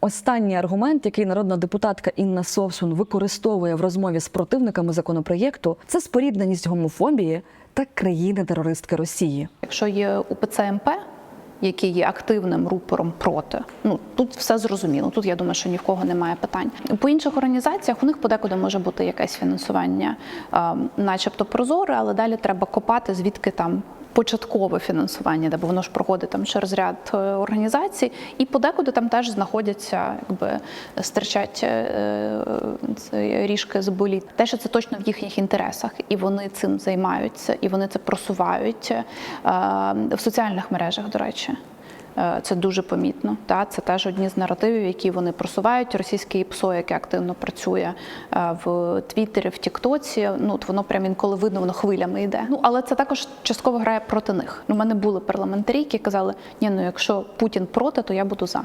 Останній аргумент, який народна депутатка Інна Совсун використовує в розмові з противниками законопроєкту, це спорідненість гомофобії та країни-терористки Росії. Якщо є УПЦ МП, який є активним рупором проти, ну тут все зрозуміло. Тут я думаю, що ні в кого немає питань. По інших організаціях у них подекуди може бути якесь фінансування, а, начебто прозоре, але далі треба копати, звідки там. Початкове фінансування, де бо воно ж проходить там через ряд е, організацій, і подекуди там теж знаходяться, якби стирчать е, це ріжки з боліт. Те, що це точно в їхніх інтересах, і вони цим займаються, і вони це просувають е, в соціальних мережах, до речі. Е, Це дуже помітно. Та це теж одні з наративів, які вони просувають. Російське ІПСО, яке активно працює е, в Твіттері, в Тіктоці. Ну от воно прям інколи видно, воно хвилями йде. Ну але це також частково грає проти них. У мене були парламентарі, які казали: ні, ну якщо Путін проти, то я буду за.